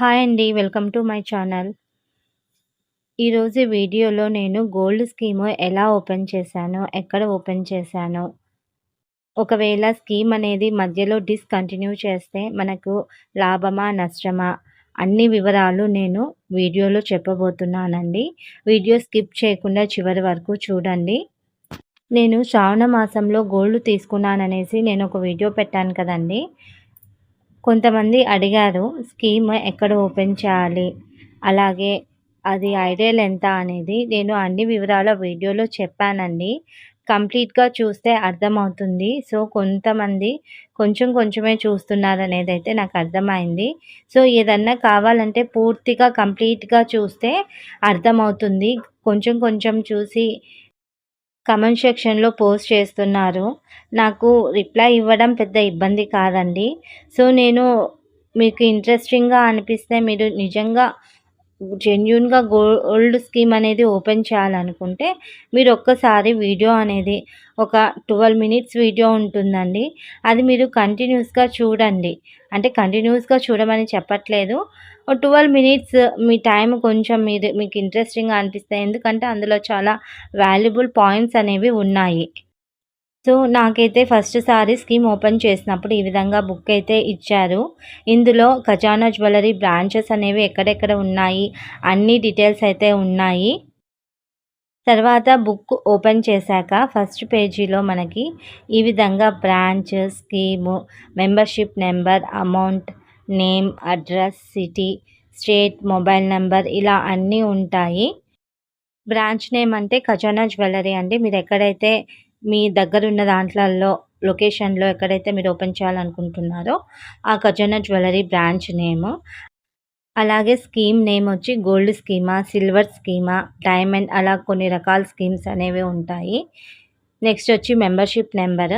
Hi అండి. Welcome to my channel. ఈరోజు వీడియోలో నేను గోల్డ్ స్కీమ్ ఎలా ఓపెన్ చేశాను ఎక్కడ ఓపెన్ చేశానో, ఒకవేళ స్కీమ్ అనేది మధ్యలో డిస్కంటిన్యూ చేస్తే మనకు లాభమా? నష్టమా? అన్ని వివరాలు నేను వీడియోలో చెప్పబోతున్నానండి. వీడియో స్కిప్ చేయకుండా చివరి వరకు చూడండి. నేను శ్రావణ మాసంలో గోల్డ్ తీసుకున్నాననేసి నేను ఒక వీడియో పెట్టాను కదండీ! కొంతమంది అడిగారు స్కీమ్ ఎక్కడ ఓపెన్ చేయాలి? అలాగే అది ఐడియల్ ఎంత అనేది నేను అన్ని వివరాల వీడియోలో చెప్పానండి. కంప్లీట్‌గా చూస్తే అర్థమవుతుంది. సో, కొంతమంది కొంచెం కొంచెమే అయితే నాకు అర్థమైంది. సో, ఏదన్నా కావాలంటే పూర్తిగా కంప్లీట్‌గా చూస్తే అర్థమవుతుంది. కొంచెం కొంచెం చూసి కమెంట్ సెక్షన్‌లో పోస్ట్ చేస్తున్నారు. నాకు రిప్లై ఇవ్వడం పెద్ద ఇబ్బంది కాదండి. సో, నేను మీకు ఇంట్రెస్టింగ్‌గా అనిపిస్తే మీరు నిజంగా జెన్యున్గా గోల్డ్ స్కీమ్ అనేది ఓపెన్ చేయాలనుకుంటే మీరు ఒక్కసారి వీడియో అనేది ఒక 12 మినిట్స్ వీడియో ఉంటుందండి. అది మీరు కంటిన్యూస్‌గా చూడండి. అంటే కంటిన్యూస్‌గా చూడమని చెప్పట్లేదు. ఓ 12 మినిట్స్ మీ టైం కొంచెం మీరు మీకు ఇంట్రెస్టింగ్‌గా అనిపిస్తాయి ఎందుకంటే అందులో చాలా వాల్యుబుల్ పాయింట్స్ అనేవి ఉన్నాయి. సో, నాకైతే ఫస్ట్ సారీ స్కీమ్ ఓపెన్ చేసినప్పుడు ఈ విధంగా బుక్ అయితే ఇచ్చారు. ఇందులో ఖజానా జ్యువెలరీ బ్రాంచెస్ అనేవి ఎక్కడెక్కడ ఉన్నాయి, అన్ని డీటెయిల్స్ అయితే ఉన్నాయి. తర్వాత బుక్ ఓపెన్ చేశాక ఫస్ట్ పేజీలో మనకి ఈ విధంగా branch, scheme, membership number, amount, name, address, city, state, mobile number ఇలా అన్నీ ఉంటాయి. బ్రాంచ్ నేమ్ అంటే ఖజానా జ్యువెలరీ అండి. మీరు ఎక్కడైతే మీ దగ్గరున్న దాంట్లల్లో లొకేషన్‌లో ఎక్కడైతే మీరు ఓపెన్ చేయాలనుకుంటున్నారో ఆ ఖజానా జ్యువెలరీ బ్రాంచ్ నేము. అలాగే స్కీమ్ నేమ్ వచ్చి గోల్డ్ స్కీమా, సిల్వర్ స్కీమా, డైమండ్ అలా కొన్ని రకాల స్కీమ్స్ అనేవి ఉంటాయి. నెక్స్ట్ వచ్చి మెంబర్‌షిప్ నెంబర్,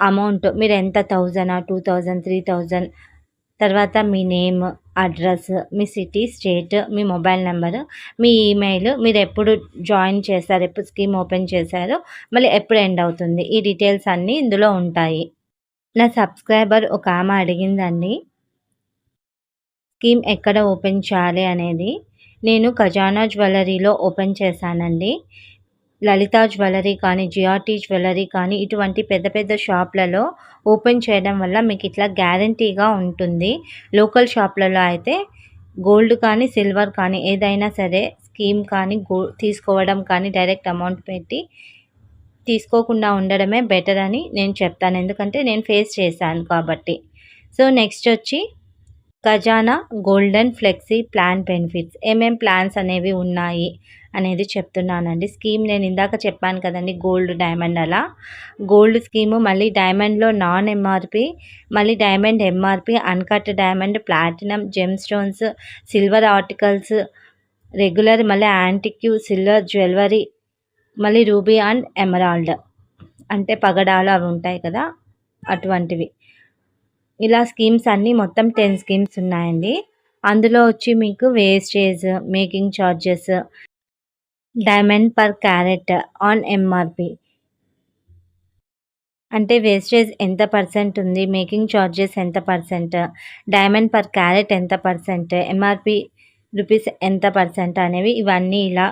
అమౌంట్ మీరు ఎంత థౌజండా, 2000, 3000 తర్వాత మీ నేమ్, అడ్రస్, మీ సిటీ, స్టేట్, మీ మొబైల్ నెంబరు మీ ఈమెయిల్, మీరు ఎప్పుడు జాయిన్ చేశారు, ఎప్పుడు స్కీమ్ ఓపెన్ చేశారో, మళ్ళీ ఎప్పుడు ఎండ్ అవుతుంది. ఈ డీటెయిల్స్ అన్నీ ఇందులో ఉంటాయి. నా సబ్స్క్రైబర్ ఒక ఆమె అడిగిందండి. స్కీమ్ ఎక్కడ ఓపెన్ చేయాలి అనేది. నేను ఖజానా జ్యువెలరీలో ఓపెన్ చేశానండి. లలితా జ్యువెలరీ కానీ, జిఆర్టీ జ్యువెలరీ కానీ ఇటువంటి పెద్ద పెద్ద షాప్‌లలో ఓపెన్ చేయడం వల్ల మీకు ఇట్లా గ్యారంటీగా ఉంటుంది. లోకల్ షాప్‌లలో అయితే గోల్డ్ కానీ, సిల్వర్ కానీ ఏదైనా సరే స్కీమ్ కానీ గో తీసుకోవడం కానీ డైరెక్ట్ అమౌంట్ పెట్టి తీసుకోకుండా ఉండడమే బెటర్ అని నేను చెప్తాను. ఎందుకంటే నేను ఫేస్ చేశాను కాబట్టి. సో, నెక్స్ట్ వచ్చి Khazana golden flexi plan benefits ఏమేం ప్లాన్స్ అనేవి ఉన్నాయి అనేది చెప్తున్నానండి. స్కీమ్ నేను ఇందాక చెప్పాను కదండి గోల్డ్, డైమండ్ అలా. గోల్డ్ స్కీము మళ్ళీ డైమండ్‌లో నాన్ ఎంఆర్పి మళ్ళీ diamond MRP, uncut diamond, platinum, gem stones, silver articles, regular మళ్ళీ యాంటిక్యూ సిల్వర్ జ్యువెలరీ మళ్ళీ రూబీ అండ్ ఎమరాల్డ్ అంటే పగడాలు అవి ఉంటాయి కదా! అటువంటివి. ఇలా స్కీమ్స్ అన్నీ మొత్తం 10 స్కీమ్స్ ఉన్నాయండి. అందులో వచ్చి మీకు wastage, making charges, diamond per carat on MRP అంటే వేస్టేజ్ ఎంత పర్సెంట్ ఉంది, మేకింగ్ చార్జెస్ ఎంత పర్సెంట్, డైమండ్ పర్ క్యారెట్ ఎంత పర్సెంట్, ఎంఆర్పి రూపీస్ ఎంత పర్సెంట్ అనేవి ఇవన్నీ ఇలా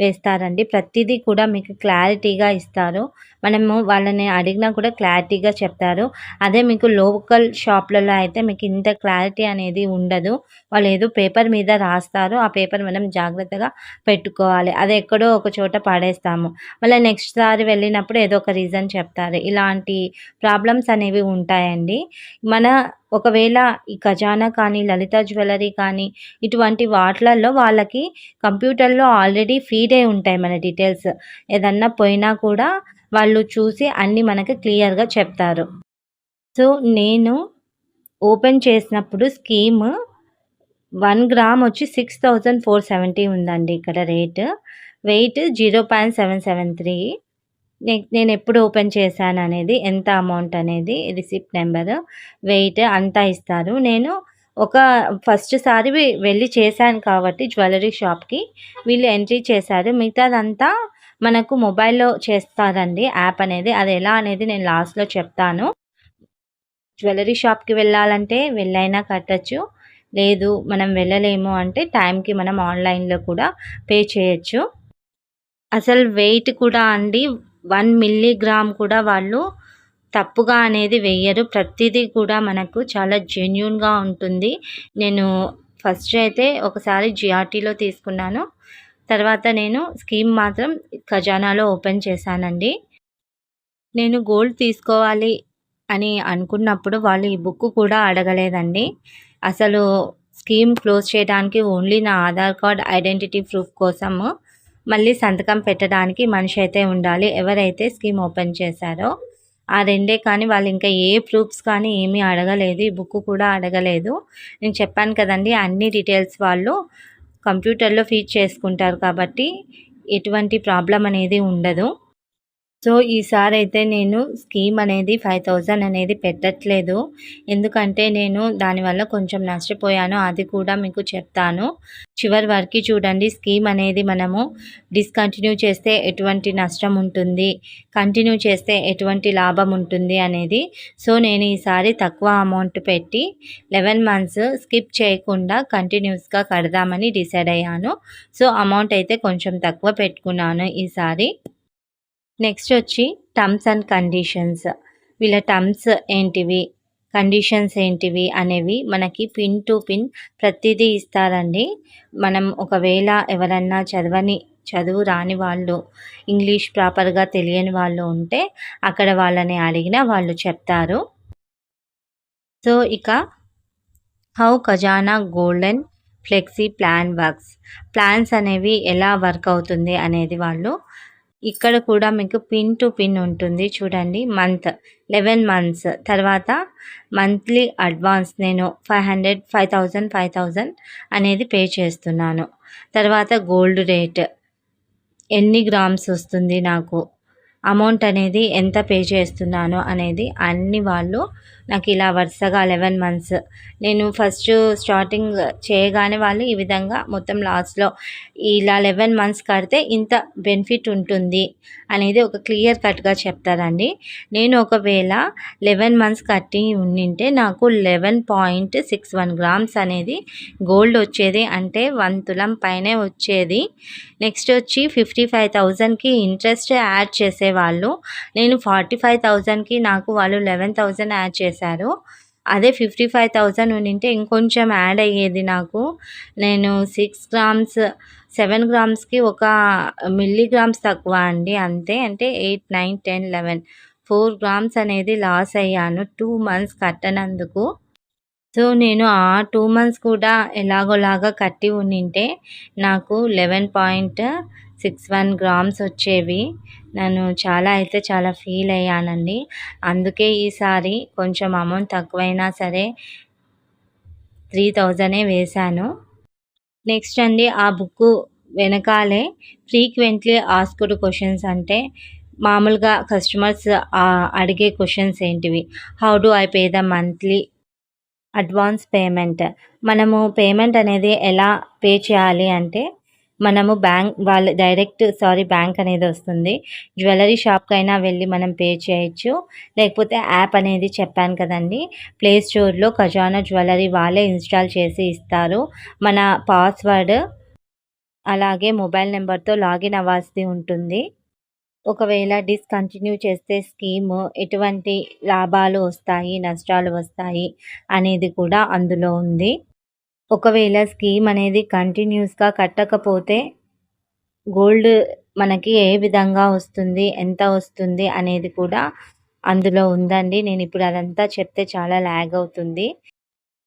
వేస్తారండి. ప్రతిదీ కూడా మీకు క్లారిటీగా ఇస్తారు. మనము వాళ్ళని అడిగినా కూడా క్లారిటీగా చెప్తారు. అదే మీకు లోకల్ షాప్‌లలో అయితే మీకు ఇంత క్లారిటీ అనేది ఉండదు. వాళ్ళు ఏదో పేపర్ మీద రాస్తారు. ఆ పేపర్ మనం జాగ్రత్తగా పెట్టుకోవాలి. అది ఎక్కడో ఒక చోట పడేస్తాము. మళ్ళీ నెక్స్ట్ సారి వెళ్ళినప్పుడు ఏదో ఒక రీజన్ చెప్తారు. ఇలాంటి ప్రాబ్లమ్స్ అనేవి ఉంటాయండి. మన ఒకవేళ ఈ ఖజానా కానీ, లలిత జ్యువెలరీ కానీ ఇటువంటి వాటిలలో వాళ్ళకి కంప్యూటర్‌లో ఆల్రెడీ ఫీడ్ అయి ఉంటాయి మన డీటెయిల్స్. ఏదన్నా పోయినా కూడా వాళ్ళు చూసి అన్నీ మనకు క్లియర్‌గా చెప్తారు. సో, నేను ఓపెన్ చేసినప్పుడు స్కీమ్ వన్ గ్రామ్ వచ్చి 6470 ఉందండి ఇక్కడ రేటు వెయిట్ 0.773 నేను ఎప్పుడు ఓపెన్ చేశాను అనేది, ఎంత అమౌంట్ అనేది, రిసిప్ట్ నెంబర్ వెయిట్ అంతా ఇస్తారు. నేను ఒక ఫస్ట్ సారి వెళ్ళి చేశాను కాబట్టి జ్యువెలరీ షాప్‌కి వీళ్ళు ఎంట్రీ చేశారు. మిగతాదంతా మనకు మొబైల్‌లో చేస్తారండి యాప్ అనేది. అది ఎలా అనేది నేను లాస్ట్‌లో చెప్తాను. జ్యువెలరీ షాప్‌కి వెళ్ళాలంటే వెళ్ళైనా కట్టచ్చు లేదు మనం వెళ్ళలేము అంటే టైంకి మనం ఆన్లైన్లో కూడా పే చేయొచ్చు అసలు వెయిట్ కూడా అండి వన్ మిల్లీగ్రామ్ కూడా వాళ్ళు తప్పుగా అనేది వెయ్యరు ప్రతిదీ కూడా మనకు చాలా జెన్యున్గా ఉంటుంది. నేను ఫస్ట్ అయితే ఒకసారి జిఆర్టీలో తీసుకున్నాను. తర్వాత నేను స్కీమ్ మాత్రం ఖజానాలో ఓపెన్ చేశానండి. నేను గోల్డ్ తీసుకోవాలి అని అనుకున్నప్పుడు వాళ్ళు ఈ బుక్ కూడా అడగలేదండి. అసలు స్కీమ్ క్లోజ్ చేయడానికి ఓన్లీ నా ఆధార్ కార్డ్ ఐడెంటిటీ ప్రూఫ్ కోసము మళ్ళీ సంతకం పెట్టడానికి మనిషి అయితే ఉండాలి. ఎవరైతే స్కీమ్ ఓపెన్ చేశారో ఆ రెండే కానీ వాళ్ళు ఇంకా ఏ ప్రూఫ్స్ కానీ ఏమీ అడగలేదు. ఈ బుక్ కూడా అడగలేదు. నేను చెప్పాను కదండి అన్ని డీటెయిల్స్ వాళ్ళు కంప్యూటర్లో ఫీడ్ చేసుకుంటారు కాబట్టి ఎటువంటి ప్రాబ్లం అనేది ఉండదు. సో ఈసారి అయితే నేను స్కీమ్ అనేది ఫైవ్ థౌజండ్ అనేది పెట్టట్లేదు. ఎందుకంటే నేను దానివల్ల కొంచెం నష్టపోయాను. అది కూడా మీకు చెప్తాను. చివరి వరకు చూడండి స్కీమ్ అనేది మనము డిస్కంటిన్యూ చేస్తే ఎటువంటి నష్టం ఉంటుంది కంటిన్యూ చేస్తే ఎటువంటి లాభం ఉంటుంది అనేది. సో నేను ఈసారి తక్కువ అమౌంట్ పెట్టి లెవెన్ మంత్స్ స్కిప్ చేయకుండా కంటిన్యూస్గా కడదామని డిసైడ్ అయ్యాను. సో అమౌంట్ అయితే కొంచెం తక్కువ పెట్టుకున్నాను ఈసారి. నెక్స్ట్ వచ్చి టర్మ్స్ అండ్ కండిషన్స్ వీళ్ళ టర్మ్స్ ఏంటివి? కండిషన్స్ ఏంటివి అనేవి మనకి పిన్ టు పిన్ ప్రతిదీ ఇస్తారండి. మనం ఒకవేళ ఎవరన్నా చదవని చదువు రాని వాళ్ళు ఇంగ్లీష్ ప్రాపర్గా తెలియని వాళ్ళు ఉంటే అక్కడ వాళ్ళని అడిగినా వాళ్ళు చెప్తారు. సో ఇక how Khazana golden flexi plan works plans అనేవి ఎలా వర్క్ అవుతుంది అనేది వాళ్ళు ఇక్కడ కూడా మీకు పిన్ టు పిన్ ఉంటుంది చూడండి. మంత్ లెవెన్ మంత్స్ తర్వాత మంత్లీ అడ్వాన్స్ నేను five hundred five thousand five thousand అనేది పే చేస్తున్నాను. తర్వాత గోల్డ్ రేట్ ఎన్ని గ్రామ్స్ వస్తుంది నాకు? అమౌంట్ అనేది ఎంత పే చేస్తున్నాను అనేది అన్ని వాళ్ళు నాకు ఇలా వరుసగా లెవెన్ మంత్స్ నేను ఫస్ట్ స్టార్టింగ్ చేయగానే వాళ్ళు ఈ విధంగా మొత్తం లాస్ట్లో ఇలా లెవెన్ మంత్స్ కడితే ఇంత బెనిఫిట్ ఉంటుంది అనేది ఒక క్లియర్ కట్గా చెప్తారండి. నేను ఒకవేళ లెవెన్ మంత్స్ కట్టి ఉండింటే నాకు eleven point six one grams అనేది గోల్డ్ వచ్చేది. అంటే వన్ తులం పైనే వచ్చేది. నెక్స్ట్ వచ్చి ఫిఫ్టీ ఫైవ్ థౌజండ్కి ఇంట్రెస్ట్ యాడ్ చేసేవాళ్ళు. నేను ఫార్టీ ఫైవ్ థౌజండ్కి నాకు వాళ్ళు లెవెన్ థౌజండ్ యాడ్ చేశారు. అదే ఫిఫ్టీ ఫైవ్ థౌజండ్ ఉండింటే ఇంకొంచెం యాడ్ అయ్యేది నాకు. నేను సిక్స్ గ్రామ్స్ సెవెన్ గ్రామ్స్కి ఒక మిల్లీగ్రామ్స్ తక్కువ అండి అంతే. అంటే eight nine ten eleven. Four grams అనేది లాస్ అయ్యాను టూ మంత్స్ కట్టనందుకు. సో నేను ఆ టూ మంత్స్ కూడా ఎలాగోలాగా కట్టి ఉండింటే నాకు eleven point six one grams వచ్చేవి. నేను చాలా అయితే చాలా ఫీల్ అయ్యానండి. అందుకే ఈసారి కొంచెం అమౌంట్ తక్కువైనా సరే త్రీ థౌజండే వేశాను. నెక్స్ట్ అండి ఆ బుక్ వెనకాలే ఫ్రీక్వెంట్లీ ఆస్కుడ్ క్వశ్చన్స్ అంటే మామూలుగా కస్టమర్స్ అడిగే క్వశ్చన్స్ ఏంటివి? How do I pay the monthly advance payment. మనము పేమెంట్ అనేది ఎలా పే చేయాలి అంటే మనము బ్యాంక్ వాళ్ళు డైరెక్ట్ సారీ బ్యాంక్ అనేది వస్తుంది. జ్యువెలరీ షాప్కైనా వెళ్ళి మనం పే చేయొచ్చు. లేకపోతే యాప్ అనేది చెప్పాను కదండి. ప్లే స్టోర్లో ఖజానా జ్యువెలరీ వాళ్ళే ఇన్స్టాల్ చేసి ఇస్తారు. మన పాస్వర్డ్ అలాగే మొబైల్ నెంబర్తో లాగిన్ అవ్వాల్సి ఉంటుంది. ఒకవేళ డిస్కంటిన్యూ చేస్తే స్కీము ఎటువంటి లాభాలు వస్తాయి నష్టాలు వస్తాయి అనేది కూడా అందులో ఉంది. ఒకవేళ స్కీమ్ అనేది కంటిన్యూస్గా కట్టకపోతే గోల్డ్ మనకి ఏ విధంగా వస్తుంది ఎంత వస్తుంది అనేది కూడా అందులో ఉందండి. నేను ఇప్పుడు అదంతా చెప్తే చాలా ల్యాగ్ అవుతుంది.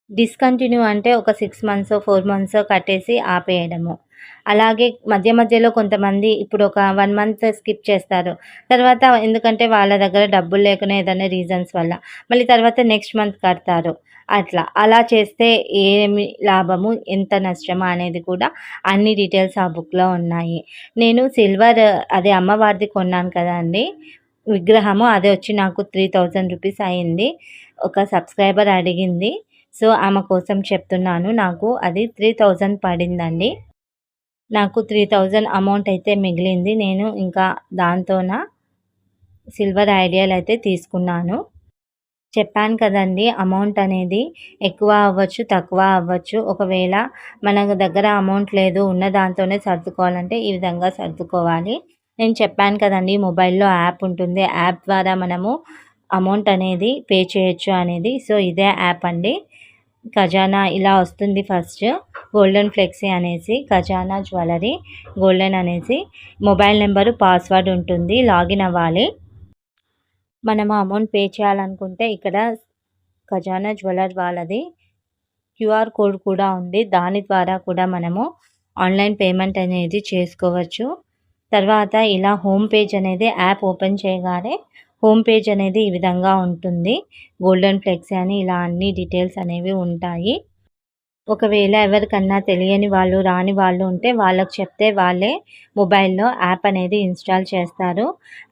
డిస్కంటిన్యూ అంటే ఒక సిక్స్ మంత్స్ ఫోర్ మంత్స్ కట్టేసి ఆపేయడము. అలాగే మధ్య మధ్యలో కొంతమంది ఇప్పుడు ఒక వన్ మంత్ స్కిప్ చేస్తారు. తర్వాత ఎందుకంటే వాళ్ళ దగ్గర డబ్బులు లేకునే ఏదైనా రీజన్స్ వల్ల. మళ్ళీ తర్వాత నెక్స్ట్ మంత్ కడతారు. అట్లా. అలా చేస్తే ఏమి లాభము ఎంత నష్టమా అనేది కూడా అన్ని డీటెయిల్స్ ఆ బుక్లో ఉన్నాయి. నేను సిల్వర్ అదే అమ్మవారిది కొన్నాను కదా అండి. విగ్రహము అదే వచ్చి నాకు త్రీ థౌజండ్ రూపీస్ అయింది. ఒక సబ్స్క్రైబర్ అడిగింది. సో ఆమె కోసం చెప్తున్నాను. నాకు అది త్రీ థౌజండ్ పడిందండి. నాకు త్రీ థౌజండ్ అమౌంట్ అయితే మిగిలింది నేను ఇంకా దాంతోన సిల్వర్ ఐడియాలు అయితే తీసుకున్నాను చెప్పాను కదండీ! అమౌంట్ అనేది ఎక్కువ అవ్వచ్చు, తక్కువ అవ్వచ్చు. ఒకవేళ మన దగ్గర అమౌంట్ లేదు, ఉన్న దాంతోనే సర్దుకోవాలంటే ఈ విధంగా సర్దుకోవాలి. నేను చెప్పాను కదండీ! మొబైల్‌లో యాప్ ఉంటుంది. యాప్ ద్వారా మనము అమౌంట్ అనేది పే చేయొచ్చు అనేది. సో, ఇదే యాప్ అండి. ఖజానా ఇలా వస్తుంది ఫస్ట్. గోల్డెన్ ఫ్లెక్సీ అనేసి, ఖజానా జ్యువెలరీ గోల్డెన్ అనేసి, మొబైల్ నెంబరు, పాస్వర్డ్ ఉంటుంది. లాగిన్ అవ్వాలి. మనము అమౌంట్ పే చేయాలనుకుంటే ఇక్కడ ఖజానా జ్యువెలర్ వాళ్ళది క్యూఆర్ కోడ్ కూడా ఉంది. దాని ద్వారా కూడా మనము ఆన్‌లైన్ పేమెంట్ అనేది చేసుకోవచ్చు. తర్వాత ఇలా హోమ్ పేజ్ అనేది యాప్ ఓపెన్ చేయగానే హోమ్ పేజ్ అనేది ఈ విధంగా ఉంటుంది. గోల్డెన్ ఫ్లెక్సీ అని ఇలా అన్ని డీటెయిల్స్ అనేవి ఉంటాయి. ఒకవేళ ఎవరికన్నా తెలియని వాళ్ళు, రాని వాళ్ళు ఉంటే వాళ్ళకి చెప్తే వాళ్ళే మొబైల్‌లో యాప్ అనేది ఇన్‌స్టాల్ చేస్తారు.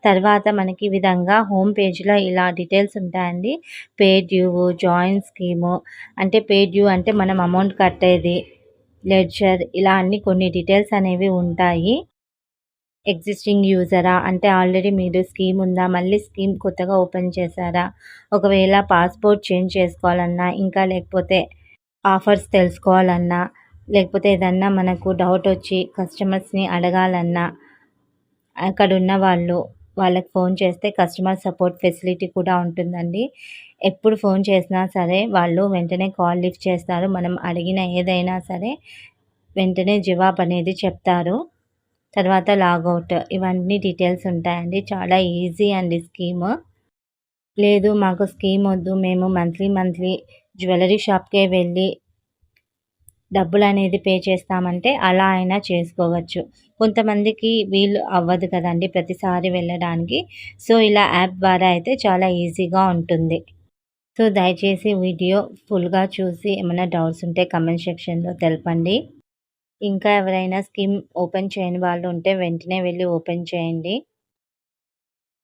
తర్వాత మనకి ఈ విధంగా హోమ్ పేజ్‌లో ఇలా డీటెయిల్స్ ఉంటాయండి. పేడ్ యూ జాయిన్ స్కీము అంటే పేడ్ యూ అంటే మనం అమౌంట్ కట్టేది. లెడ్జర్ ఇలా అన్ని కొన్ని డీటెయిల్స్ అనేవి ఉంటాయి. ఎగ్జిస్టింగ్ యూజరా అంటే ఆల్రెడీ మీరు స్కీమ్ ఉందా? మళ్ళీ స్కీమ్ కొత్తగా ఓపెన్ చేశారా? ఒకవేళ పాస్‌పోర్ట్ చేంజ్ చేసుకోవాలన్నా, ఇంకా లేకపోతే ఆఫర్స్ తెలుసుకోవాలన్నా, లేకపోతే ఏదన్నా మనకు డౌట్ వచ్చి కస్టమర్స్‌ని అడగాలన్నా, అక్కడున్న వాళ్ళు వాళ్ళకి ఫోన్ చేస్తే కస్టమర్ సపోర్ట్ ఫెసిలిటీ కూడా ఉంటుందండి. ఎప్పుడు ఫోన్ చేసినా సరే వాళ్ళు వెంటనే కాల్ లిఫ్ట్ చేస్తారు. మనం అడిగిన ఏదైనా సరే వెంటనే జవాబు అనేది చెప్తారు. తర్వాత లాగౌట్ ఇవన్నీ డీటెయిల్స్ ఉంటాయండి. చాలా ఈజీ అండి స్కీము. లేదు మాకు స్కీమ్ వద్దు. మేము మంత్లీ మంత్లీ జ్యువెలరీ షాప్‌కే వెళ్ళి డబ్బులు అనేది పే చేస్తామంటే అలా అయినా చేసుకోవచ్చు. కొంతమందికి వీలు అవ్వదు కదండి ప్రతిసారి వెళ్ళడానికి. సో, ఇలా యాప్ ద్వారా అయితే చాలా ఈజీగా ఉంటుంది. సో, దయచేసి వీడియో ఫుల్‌గా చూసి ఏమైనా డౌట్స్ ఉంటే కమెంట్ సెక్షన్‌లో తెలపండి. ఇంకా ఎవరైనా స్కీమ్ ఓపెన్ చేయని వాళ్ళు ఉంటే వెంటనే వెళ్ళి ఓపెన్ చేయండి.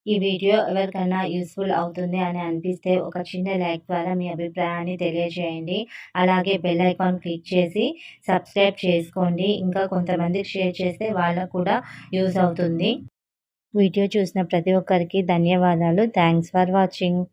ఈ వీడియో ఎవరికైనా యూస్ఫుల్ అవుతుంది అని అనిపిస్తే ఒక చిన్న లైక్ ద్వారా మీ అభిప్రాయాన్ని తెలియజేయండి. అలాగే బెల్ ఐకాన్ క్లిక్ చేసి సబ్స్క్రైబ్ చేసుకోండి. ఇంకా కొంతమందికి షేర్ చేస్తే వాళ్ళకు కూడా యూజ్ అవుతుంది. వీడియో చూసిన ప్రతి ఒక్కరికి ధన్యవాదాలు. Thanks for watching.